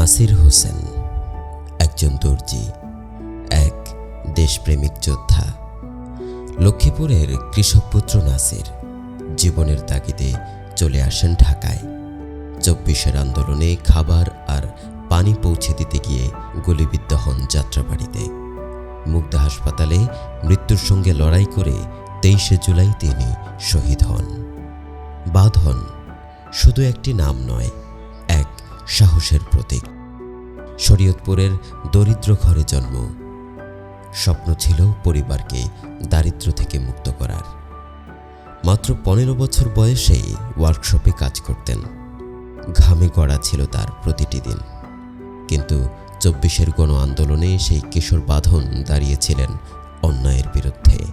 নাসির হোসেন, একজন দর্জি, এক দেশপ্রেমিক যোদ্ধা। লক্ষ্মীপুরের কৃষকপুত্র নাসির জীবনের তাগিদে চলে আসেন ঢাকায়। চব্বিশের আন্দোলনে খাবার আর পানি পৌঁছে দিতে গিয়ে গুলিবিদ্ধ হন যাত্রাবাড়িতে। মুগ্ধা হাসপাতালে মৃত্যুর সঙ্গে লড়াই করে তেইশে জুলাই তিনি শহীদ হন। বাঁধন শুধু একটি নাম নয় সাহসের প্রতীক। শরীয়তপুরের দরিদ্র ঘরে জন্ম। স্বপ্ন ছিল পরিবারকে দারিদ্র থেকে মুক্ত করার। মাত্র পনেরো বছর বয়সেই ওয়ার্কশপে কাজ করতেন। ঘামে গড়া ছিল তার প্রতিটি দিন। কিন্তু চব্বিশের গণ আন্দোলনে সেই কিশোর বাঁধন দাঁড়িয়েছিলেন অন্যায়ের বিরুদ্ধে।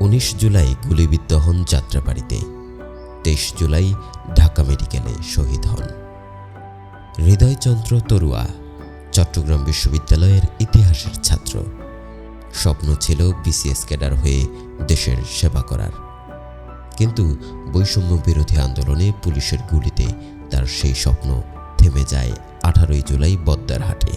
উনিশ জুলাই গুলিবিদ্ধ হন যাত্রাবাড়িতে। তেইশ জুলাই ঢাকা মেডিকেলে শহীদ হন। হৃদয়চন্দ্র তরুয়া, চট্টগ্রাম বিশ্ববিদ্যালয়ের ইতিহাসের ছাত্র। স্বপ্ন ছিল বিসিএস ক্যাডার হয়ে দেশের সেবা করার। কিন্তু বৈষম্য বিরোধী আন্দোলনে পুলিশের গুলিতে তার সেই স্বপ্ন থেমে যায় আঠারোই জুলাই বদ্দারহাটে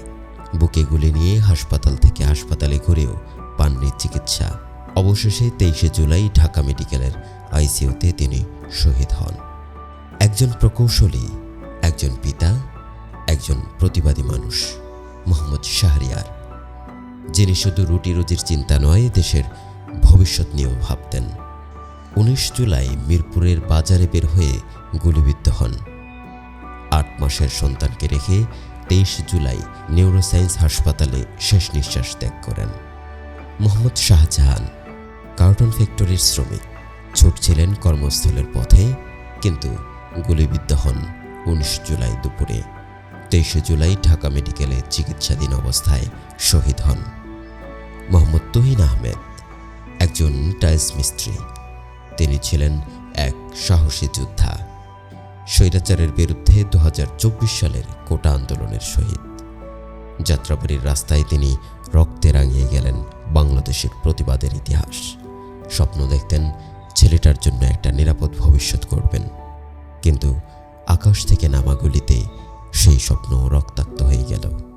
বুকে গুলি নিয়ে হাসপাতাল থেকে হাসপাতালে ঘুরেও পাননি চিকিৎসা। অবশেষে তেইশে জুলাই ঢাকা মেডিকেলের আইসিইউতে তিনি শহীদ হন। একজন প্রকৌশলী, একজন পিতা একজন প্রতিবাদী মানুষ, মোহাম্মদ শাহরিয়ার। যিনি শুধু রুটি রুজির চিন্তা নয়, দেশের ভবিষ্যৎ নিয়েও ভাবতেন। উনিশ জুলাই মিরপুরের বাজারে বের হয়ে গুলিবিদ্ধ হন। আট মাসের সন্তানকে রেখে তেইশ জুলাই নিউরোসায়েন্স হাসপাতালে শেষ নিঃশ্বাস ত্যাগ করেন। মোহাম্মদ শাহজাহান, কার্টন ফ্যাক্টরির শ্রমিক। ছুটছিলেন কর্মস্থলের পথে, কিন্তু গুলিবিদ্ধ হন উনিশ জুলাই দুপুরে। তেইশে জুলাই ঢাকা মেডিকেলে চিকিৎসাধীন অবস্থায় শহীদ হন মোহাম্মদ তুহিন আহমেদ, একজন টাইলস মিস্ত্রি। তিনি ছিলেন এক সাহসী যোদ্ধা। স্বৈরাচারের বিরুদ্ধে দু হাজার চব্বিশ সালের কোটা আন্দোলনের শহীদ। যাত্রাবাড়ির রাস্তায় তিনি রক্তে রাঙিয়ে গেলেন বাংলাদেশের প্রতিবাদের ইতিহাস। স্বপ্ন দেখতেন ছেলেটার জন্য একটা নিরাপদ ভবিষ্যৎ করবেন কিন্তু আকাশ থেকে নামাগুলিতে সেই স্বপ্ন রক্তাক্ত হয়ে গেল।